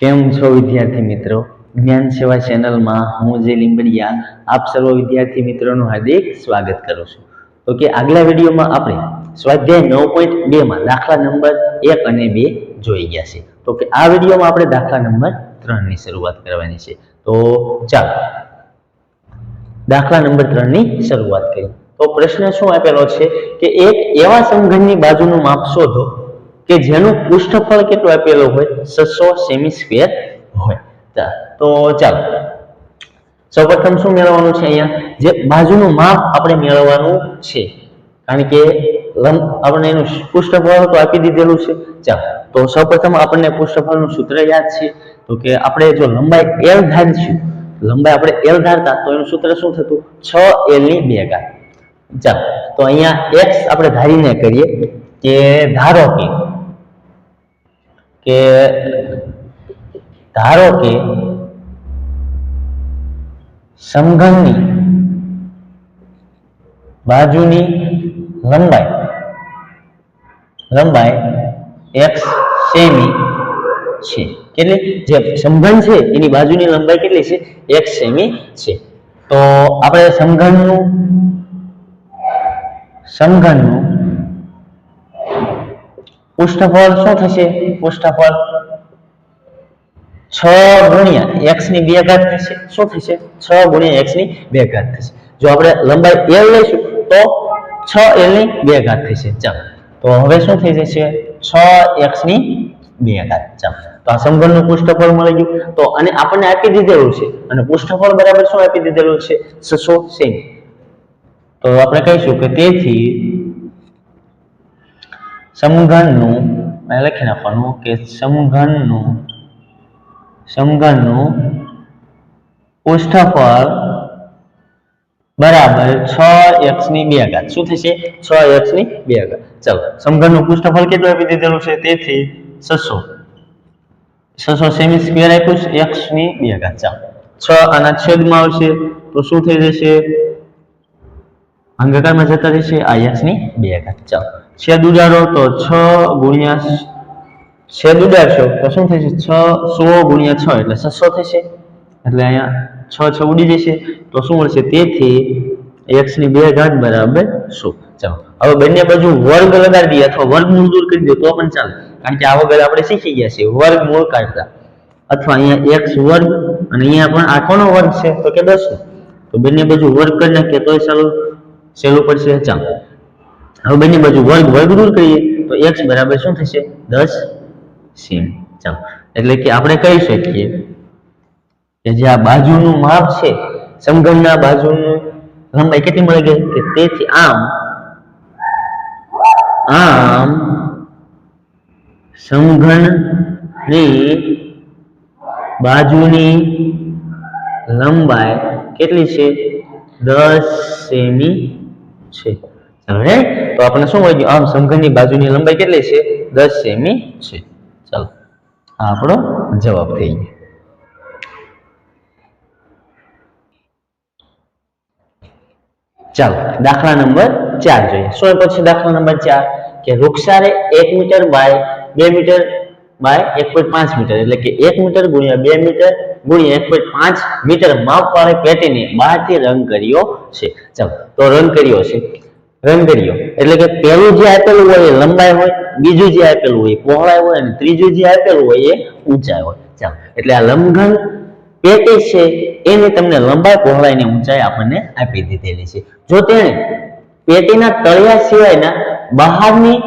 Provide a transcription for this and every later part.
કેમ છો વિદ્યાર્થી મિત્રો? જ્ઞાન સેવા ચેનલમાં હું જે લીંબડિયા, આપ સર્વ વિદ્યાર્થી મિત્રોનું હાર્દિક સ્વાગત કરું છું. તો કે આગલા વિડીયોમાં આપણે સ્વાધ્યાય નવ પોઈન્ટ બેમાં દાખલા નંબર એક અને બે જોઈ ગયા છે. તો કે આ વિડીયોમાં આપણે દાખલા નંબર ત્રણની શરૂઆત કરવાની છે. તો ચાલો, દાખલા નંબર ત્રણની શરૂઆત કરીએ. તો પ્રશ્ન શું આપેલો છે કે એક એવા સમઘનની બાજુનું માપ શોધો કે જેનું પૃષ્ઠફળ કેટલું આપેલું હોય? છસો સેમી સ્ક્વેર હોય. તો ચાલો. સૌપ્રથમ શું મેળવવાનું છે અહીંયા? જે બાજુનું માપ આપણે મેળવવાનું છે. કારણ કે આપણે એનું પૃષ્ઠફળ તો આપી દીધેલું છે. ચાલો. તો સૌપ્રથમ આપણને પૃષ્ઠફળનું સૂત્ર યાદ છે. તો કે આપણે જો લંબાઈ એલ ધારીશું. લંબાઈ આપણે એલ ધારતા, તો એનું સૂત્ર શું થતું? છ એલની બે ઘાત. ચાલો. તો અહીંયા એક્સ આપણે ધારીને કરીએ કે ધારો કે કે ધારો કે સમઘનની બાજુની લંબાઈ લંબાઈ એક્સ સેમી છે. કેટલી જે સમઘન છે, એની બાજુની લંબાઈ કેટલી છે? એક સેમી છે. તો આપણે સમઘનનું સમઘનનું પૃષ્ઠફળ શું થશે? પૃષ્ઠફળ છ ગુણ્યા એક્સની બે ઘાત થશે. શું થશે? છ ગુણ્યા એક્સની બે ઘાત થશે. જો આપણે લંબાઈ એલ લઈશું, તો છ એલની બે ઘાત થશે. ચાલો. તો હવે શું થઈ જશે? છ એક્સની બે ઘાત. ચાલો. તો આ સમઘનનું પૃષ્ઠફળ મળી ગયું. તો અને આપણને આપી દીધેલું છે. અને પૃષ્ઠફળ બરાબર શું આપી દીધેલું છે? છસો સેમી. તો આપણે કહીશું કે તેથી સમઘનનું, મેં લખી નાખવાનું કે સમઘનનું સમઘનનું પૃષ્ઠફળ બરાબર છ એક્સની બે ઘાત. શું થશે? છ એક્સની બે ઘાત. ચલો, સમઘનનું પૃષ્ઠફળ કેટલું આપી દીધેલું છે? તેથી છસો. છસો સેમી સ્ક્વેર આપ્યું છે એક્સની બે ઘાત. ચાલો, છ આના છેદમાં આવશે, તો શું થઈ જશે? અંગકારમાં જતા રહેશે આ એક્સની બે ઘાત. ચાલો છેદ ઉડાડો તો છ ગુણ્યા છેદ ઉડાડશો તો શું થશે? છ સો ગુણ્યા છ, એટલે છસો થશે. એટલે અહીંયા છ છ ઉડી જશે. તો શું મળશે? તેથી એક્સની બે ઘાત બરાબર સો. ચાલો, હવે બંને બાજુ વર્ગ લગાડી દઈએ અથવા વર્ગમૂળ દૂર કરી દે તો પણ ચાલે. કારણ કે આ વગર આપણે શીખી ગયા છીએ વર્ગમૂળ કાઢતા. અથવા અહીંયા એક્સ વર્ગ અને અહીંયા પણ આ કોનો વર્ગ છે? તો કે દસ તો બંને બાજુ વર્ગ કરી નાખીએ તોય સારું સહેલું પડશે. ચાલો. હવે બંને બાજુ વર્ગ વર્ગ દૂર કરીએ, તો એક્સ બરાબર શું થશે? દસ સેમ ચાલો. એટલે કે આપણે કહી શકીએ કે જે આ બાજુનું માપ છે, સમઘનના બાજુનું લંબાઈ કેટલી મળી ગઈ? કે તેથી આમ આમ સમઘનની બાજુની લંબાઈ કેટલી છે? દસ સેમી છે. હવે તો આપણે શું હોય આમ સમઘનની બાજુની લંબાઈ કેટલી છે? દસ સેમી છે. ચાલો, આ આપણો જવાબ થઈ ગયો. ચાલો, દાખલા નંબર ચાર જોઈએ. શું આપ્યો છે દાખલા નંબર ચાર? કે વૃક્ષારે એક મીટર બાય બે મીટર બાય એક પોઈન્ટ પાંચ મીટર, એટલે કે એક મીટર ગુણ્યા બે મીટર ગુણ્યા એક પોઈન્ટ પાંચ મીટર માપવાળી પેટીને બહારથી રંગ કર્યો છે. ચાલો, તો રંગ કર્યો છે. રંગ કર્યો એટલે કે પહેલું જે આપેલું હોય એ લંબાઈ હોય, બીજું જે આપેલું હોય એ પહોળાઈ હોય અને ત્રીજું જે આપેલું હોય એ ઊંચાઈ હોય. ચાલો, એટલે આ લંબઘન પેટી છે, એની તમને લંબાઈ, પહોળાઈ ઊંચાઈ આપણને આપી દીધેલી છે. જો તેણે પેટીના તળિયા સિવાયના બહારની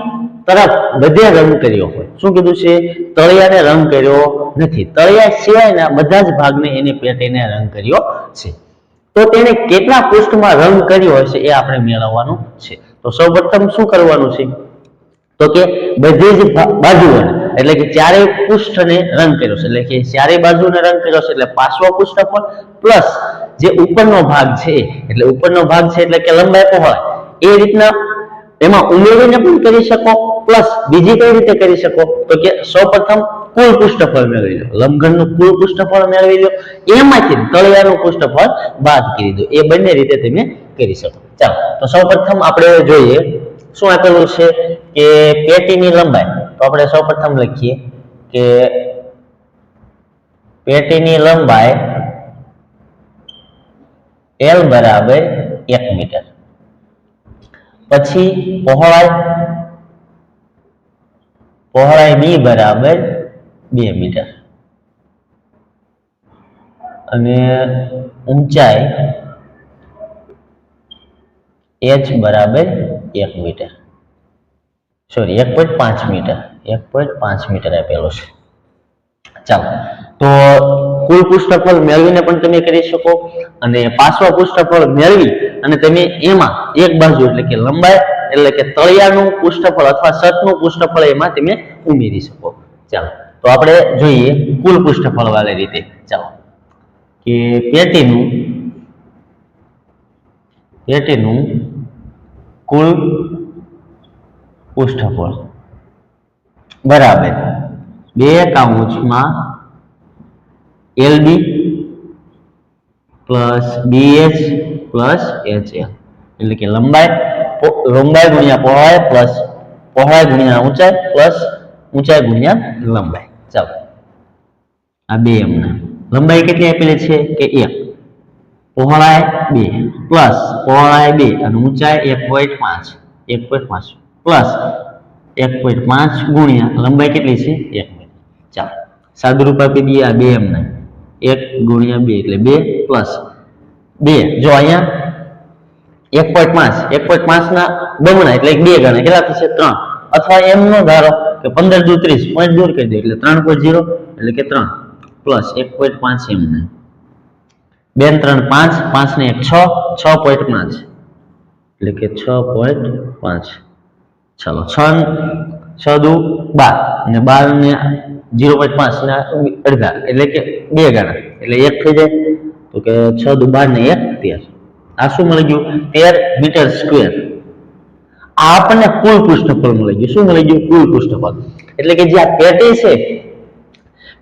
તરફ બધે રંગ કર્યો હોય. શું કીધું છે? તળિયાને રંગ કર્યો નથી. તળિયા સિવાયના બધા જ ભાગને એની પેટીને રંગ કર્યો છે. તો તેને કેટલા પૃષ્ઠમાં રંગ કર્યો હશે એ આપણે મેળવવાનું છે. તો સૌપ્રથમ શું કરવાનું છે? તો કે બધી જ બાજુઓને, એટલે કે ચારેય પૃષ્ઠને રંગ કર્યો છે. એટલે કે ચારેય બાજુને રંગ કર્યો છે, એટલે પાછો પૃષ્ઠફળ પ્લસ જે ઉપરનો ભાગ છે, એટલે ઉપરનો ભાગ છે એટલે કે લંબાઈ પહોળાઈ, એ રીતના એમાં ઉમેરીને પણ કરી શકો, પ્લસ બીજી કઈ રીતે કરી શકો? તો કે સૌપ્રથમ કુલ પુષ્ઠફળ મેળવી લો. લંબઘનનું કુલ પુષ્ઠફળ મેળવી લો. એમાંથી તળિયાનું પુષ્ઠફળ બાદ કરી દો. એ બંને રીતે તમે કરી શકો. ચાલો, તો સૌપ્રથમ આપણે જોઈએ, શું આપેલું છે કે પેટીની લંબાઈ? તો આપણે સૌપ્રથમ લખીએ કે પેટીની લંબાઈ એલ બરાબર એક મીટર. પછી પહોળાઈ પહોળાઈ બી બરાબર બે મીટર. અને ઊંચાઈ એચ બરાબર એક મીટર. સોરી એક પોઈન્ટ પાંચ મીટર. એક પોઈન્ટ પાંચ મીટર આપેલો છે. ચાલો, તો કુલ પૃષ્ઠફળ મેળવીને પણ તમે કરી શકો અને પાછવા પૃષ્ઠફળ મેળવી અને તમે એમાં એક બાજુ એટલે કે લંબાઈ એટલે કે તળિયાનું પૃષ્ઠફળ અથવા સતનું પૃષ્ઠફળ એમાં તમે ઉમેરી શકો. ચાલો. તો આપણે જોઈએ કુલ પૃષ્ઠફળ વાળી રીતે. ચાલો. કે પેટીનું પેટીનું કુલ પૃષ્ઠફળ બરાબર બે કાઉચમાં LB plus BH plus HL એટલે કે લંબાઈ લંબાઈ ગુણ્યા પહોળાઈ પ્લસ પહોળાઈ ગુણ્યા ઊંચાઈ પ્લસ ઊંચાઈ ગુણ્યા લંબાઈ. ચાલો આ બે એમના. લંબાઈ કેટલી આપેલી છે? કે એક. પહોળાઈ બે. પ્લસ પહોળાઈ બે. અને ઊંચાઈ એક પોઈન્ટ પાંચ. એક પોઈન્ટ પાંચ. પ્લસ એક પોઈન્ટ પાંચ ગુણ્યા લંબાઈ કેટલી છે? એક મીટર ચાલો. સાદુરૂપ આપી દઈએ આ બે એમના. એક ગુણ્યા બે એટલે બે પ્લસ બે. જો અહીંયા એક પોઈન્ટ પાંચ. એક પોઈન્ટ પાંચ ના બમણા એટલે બે ગણા. કેટલા થશે? ત્રણ. અથવા એમ નો ધારો કે પંદર દુ ત્રીસ, પોઈન્ટ દૂર કરી દો, એટલે ત્રણ પોઈન્ટ ઝીરો, એટલે કે ત્રણ, પ્લસ એક પોઈન્ટ પાંચ એમ ને. બે ત્રણ પાંચ પાંચ ને એક છ છ પોઈન્ટ પાંચ, એટલે કે છ પોઈન્ટ પાંચ. ચાલો, છ છ દુ બાર અને બાર ને ઝીરો પોઈન્ટ પાંચ, ને અડધા, એટલે કે બે ગાણા, એટલે એક થઈ જાય. તો કે છ દુ બાર ને એક, તેર. આ શું મળી ગયું? તેર મીટર સ્ક્વેર. આપણને કુલ પૃષ્ઠફળ મળી ગયું શું મળી ગયું કુલ પૃષ્ઠફળ. એટલે કે જે આ પેટી છે,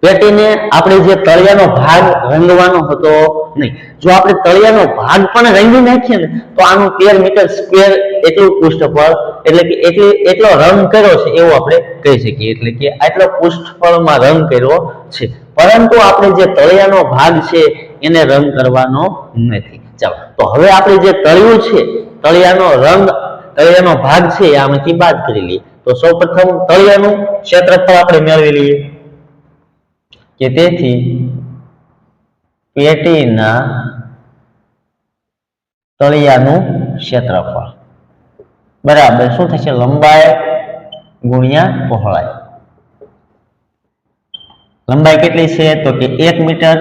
પેટીને આપણે જે તળિયાનો ભાગ રંગવાનો હતો નહીં. જો આપણે તળિયાનો ભાગ પણ રંગી નાખીએ ને, તો આનું તેર મીટર સ્ક્વેર એટલું પૃષ્ઠફળ, એટલે કે એટલી, એટલો રંગ કર્યો છે એવું આપણે કહી શકીએ. એટલે કે આટલો પૃષ્ઠફળમાં રંગ કર્યો છે. પરંતુ આપણે જે તળિયાનો ભાગ છે, એને રંગ કરવાનો નથી. ચાલો. તો હવે આપણે જે તળિયું છે, તળિયાનો રંગ તળિયાનો ભાગ છે, એ આમાંથી બાદ કરી લઈએ. તો સૌપ્રથમ તળિયાનું ક્ષેત્રફળ આપણે મેળવી લઈએ. કે તેથી પેટીના તળિયાનું ક્ષેત્રફળ. બરાબર, શું થશે? લંબાઈ ગુણ્યા પહોળાઈ. લંબાઈ કેટલી છે? તો કે એક મીટર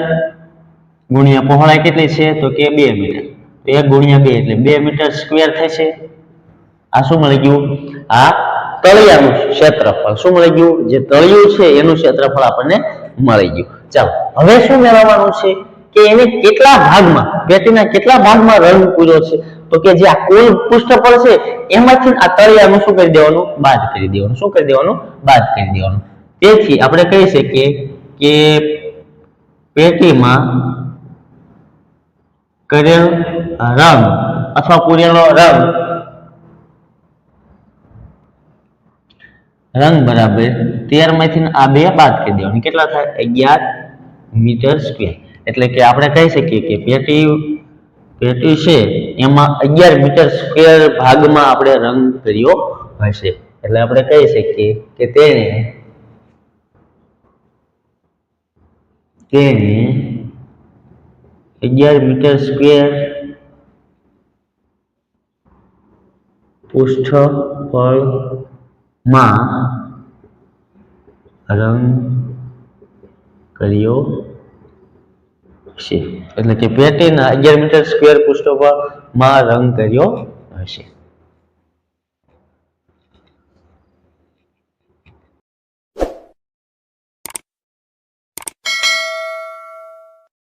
ગુણ્યા પહોળાઈ કેટલી છે? તો કે બે મીટર. એક ગુણ્યા બે એટલે બે મીટર સ્ક્વેર થશે. આ શું મળી ગયું? આ તળિયાનું ક્ષેત્રફળ. શું મળી ગયું? જે તળિયું છે, એનું ક્ષેત્રફળ આપણને મળી ગયું. ચાલો, હવે શું મેળવવાનું છે? કે એને કેટલા ભાગમાં પેટીના કેટલા ભાગમાં રંગ પૂર્યો છે? તો કે જે આ કુલ પૃષ્ઠફળ છે, એમાંથી આ તળિયાનું શું કરી દેવાનું? બાદ કરી દેવાનું. શું કરી દેવાનું? બાદ કરી દેવાનું. તેથી આપણે કહી શકીએ કે પેટીમાં કરેલ રંગ અથવા પૂરેલો રંગ રંગ બરાબર તેરમાંથી આ બે બાદ કરી દેવાનું. કેટલા થાય? અગિયાર મીટર સ્ક્વેર એટલે કે આપણે કહી શકીએ કે પેટી પેટી છે, એમાં અગિયાર મીટર સ્ક્વેર ભાગમાં આપણે રંગ કર્યો હશે. એટલે આપણે કહી શકીએ કે તેને તેને અગિયાર મીટર સ્ક્વેર પૃષ્ઠફળમાં રંગ કર્યો છે એટલે કે પેટીના અગિયાર મીટર સ્ક્વેર પૃષ્ઠફળમાં રંગ કર્યો હશે.